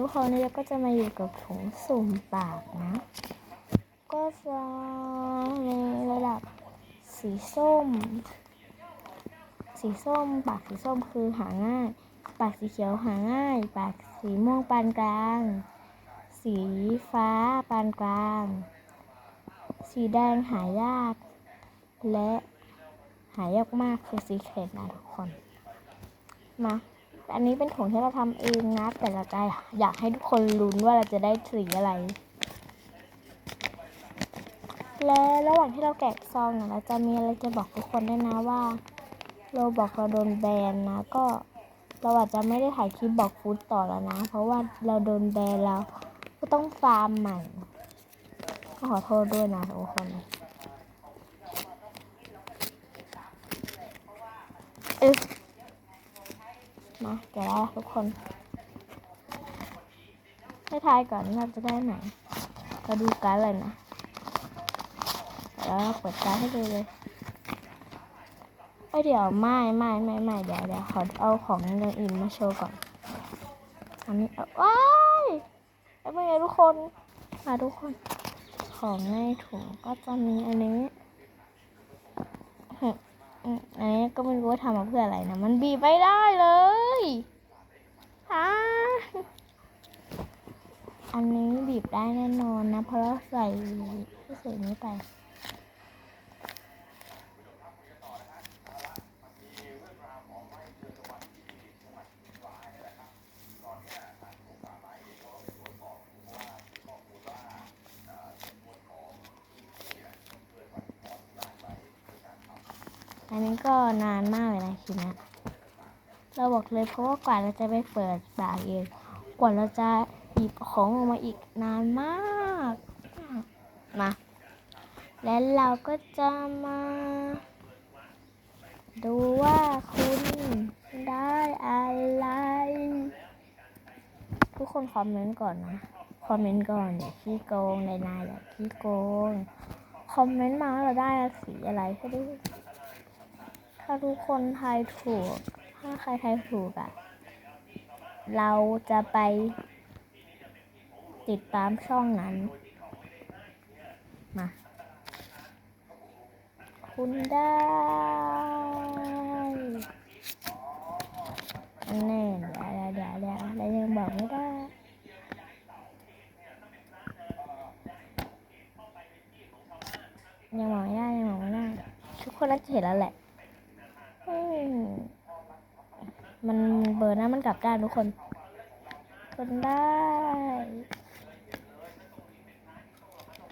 ทุกคนนี่ก็จะมาอยู่กับถุงสุ่มปากนะ ก็จะในระดับสีส้ม สีส้ม ปากสีส้มคือหาง่าย ปากสีเขียวหาง่าย ปากสีม่วงปานกลาง สีฟ้าปานกลาง สีแดงหายาก และหายากมากคือสีเขตนะทุกคน มา อันนี้เป็นถุงที่เราทำเองนะ แต่เราจะอยากให้ทุกคนลุ้นว่าเราจะได้สีอะไร และระหว่างที่เราแกะซองเนี่ยเราจะมีอะไรจะบอกทุกคนด้วยนะว่าเราบอกเราโดนแบนนะก็เราอาจจะไม่ได้ถ่ายคลิปบอกฟูดต่อแล้วนะ เพราะว่าเราโดนแบนแล้วก็ต้องฟาร์มใหม่ก็ขอโทษด้วยนะทุกคนเอ๊ะ มาแกะแล้วทุกคน ให้ทายก่อนว่าจะได้ไหนเราดูการ์ดเลยนะแล้วเปิดการ์ดให้ดูเลยเอ้ยเดี๋ยวไม่ไม่ไม่ไม่เดี๋ยวเดี๋ยวขอเอาของอย่างอื่นมาโชว์ก่อน อันนี้เอาว้ายแล้วเป็นไงทุกคนมาทุกคน ของในถุงก็จะมีอันนี้หึ อันนี้ก็ไม่รู้ว่าทำมาเพื่ออะไรนะ มันบีบไม่ได้เลยฮ่าอันนี้บีบได้แน่นอนนะ เพราะเราใส่ใส่นี้ไป อันนี้ก็นานมากเลยนะคลิปเนี้ยเราบอกเลยเพราะว่ากว่าเราจะไปเปิดปากเอง กว่าเราจะหยิบของออกมาอีกนานมากมา และเราก็จะมา ดูว่าคุณได้อะไร ทุกคนคอมเมนต์ก่อนนะ คอมเมนต์ก่อนอย่าขี้โกงในนายอย่าขี้โกง คอมเมนต์มาว่าเราได้สีอะไรให้ดู ถ้าทุกคนทายถูก ถ้าใครทายถูกอะ่ะ เราจะไป ติดตามช่องนั้น มา คุณได้แน่เดี๋ยวเดี๋ยวเดี๋ยวเดี๋ยวยังบอกไม่ได้ยังบอกไม่ได้ยังบอกไม่ได้ทุกคนน่าจะเห็นแล้วแหละ มันเบอร์หน้ามันกลับด้านทุกคนคนได้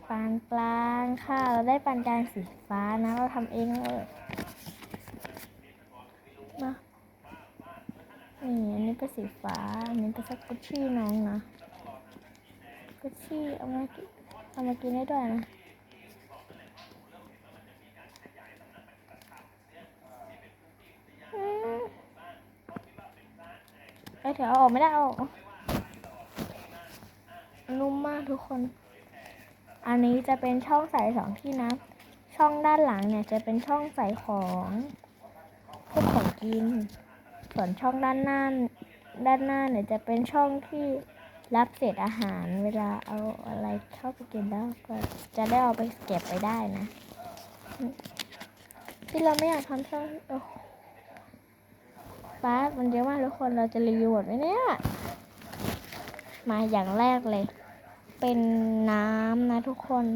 ปานกลางค่ะ เราได้ปานกลางสีฟ้านะ เราทำเองเลยมานี่อันนี้ก็สีฟ้า อันนี้ก็สักกุชชี่น้องนะกุชชี่เอามากินเอามากินได้ด้วยนะ เอ้ยเดี๋ยวอาออกไม่ได้เอาออกนุ่มมากทุกคน อันนี้จะเป็นช่องใส่สองที่นะ ช่องด้านหลังเนี่ยจะเป็นช่องใส่ของพวกของกิน ส่วนช่องด้านหน้าด้านหน้าเนี่ยจะเป็นช่องที่รับเศษอาหารเวลาเอาอะไรเข้าไปกินแล้วก็จะได้เอาไปเก็บไปได้นะ ที่เราไม่อยากทำช่องโอ้ ป้าดมันเยอะมากทุกคนเราจะรีวิวหมดไหมเนี่ย มาอย่างแรกเลย เป็นน้ำนะทุกคน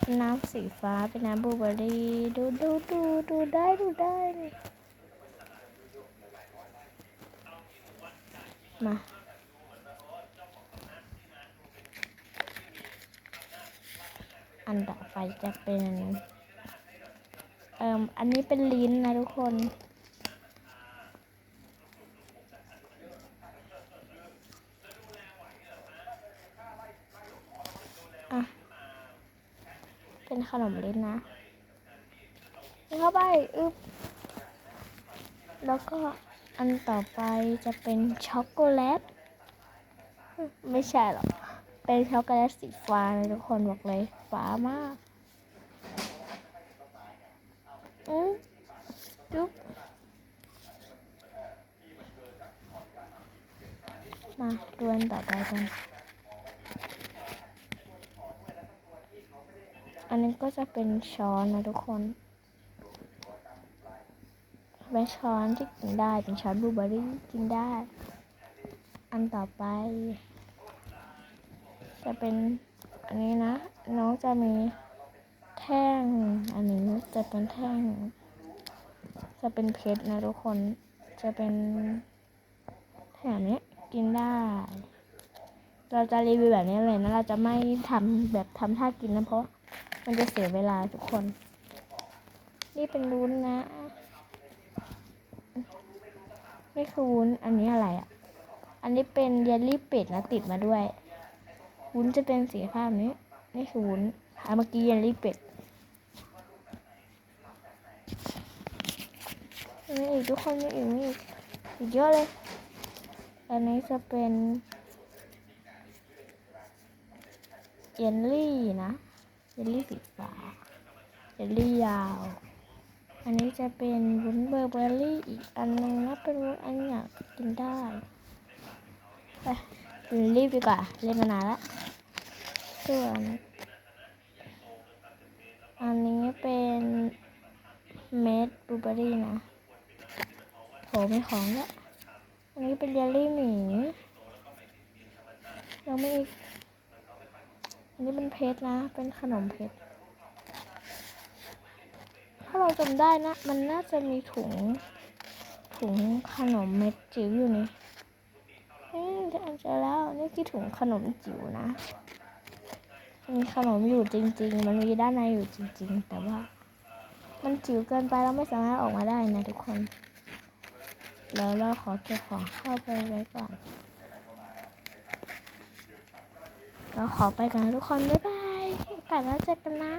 เป็นน้ำสีฟ้าเป็นน้ำบลูเบอร์รี่ดูดูดูดูได้ดูได้มาอันต่อไปจะเป็น เอ่อ อันนี้เป็นลิ้นนะทุกคน เป็นขนมเลิ้นนะเข้าไปอึ๊บแล้วก็อันต่อไปจะเป็นช็อกโกแลต ไม่ใช่หรอก เป็นช็อกโกแลตสีฟ้านะทุกคนบอกเลยฟ้ามากอืมจุ๊บมาดูอันต่อไปกัน อันนี้ก็จะเป็นช้อนนะทุกคน เป็นช้อนที่กินได้ เป็นช้อนบลูเบอร์รี่กินได้ อันต่อไป จะเป็นอันนี้นะ น้องจะมีแท่ง อันนี้จะเป็นแท่ง จะเป็นเพชรนะทุกคน จะเป็นแท่นี้กินได้เราจะรีวิวแบบนี้เลยนะ เราจะไม่ทำแบบทำท่ากินนะเพราะ มันจะเสียเวลาทุกคน นี่เป็นวุ้นนะ นี่คือวุ้น อันนี้อะไรอะ อันนี้เป็นเยลลี่เป็ดนะติดมาด้วย วุ้นจะเป็นสีฟ้าแบบนี้ นี่คือวุ้นอะเมื่อกี้เยลลี่เป็ดมีอีกทุกคนมีอีกมีอีกอีกเยอะเลย อันนี้จะเป็นเยลลี่นะ เยลลี่สีฟ้าเยลลี่ยาว อันนี้จะเป็นวุ้นเบอร์เบอรี่อีกอันนึงนะเป็นวุ้นอันอยากกินได้ไปรีบดีกว่า เล่นมานานล้วส่วนอันนี้เป็นเม็ดบลูเบอร์รี่นะโหมีของล้วยอันนี้เป็นเยลลี่หมีแล้วมีอี อันนี้เป็นเพชรนะ เป็นขนมเพชร ถ้าเราจำได้นะ มันน่าจะมีถุง ถุงขนมเม็ดจิ๋วอยู่นี่อืมจะอ่เจอแล้ว นี่คือถุงขนมจิ๋วนะ มีขนมอยู่จริง ๆ มันมีด้านในอยู่จริง ๆ แต่ว่า มันจิ๋วเกินไปเราไม่สามารถออกมาได้นะทุกคน แล้วเราขอเก็บของเข้าไปไว้ก่อน เราขอไปกันทุกคน บ๊ายบายกลับแล้วเจอกันนะ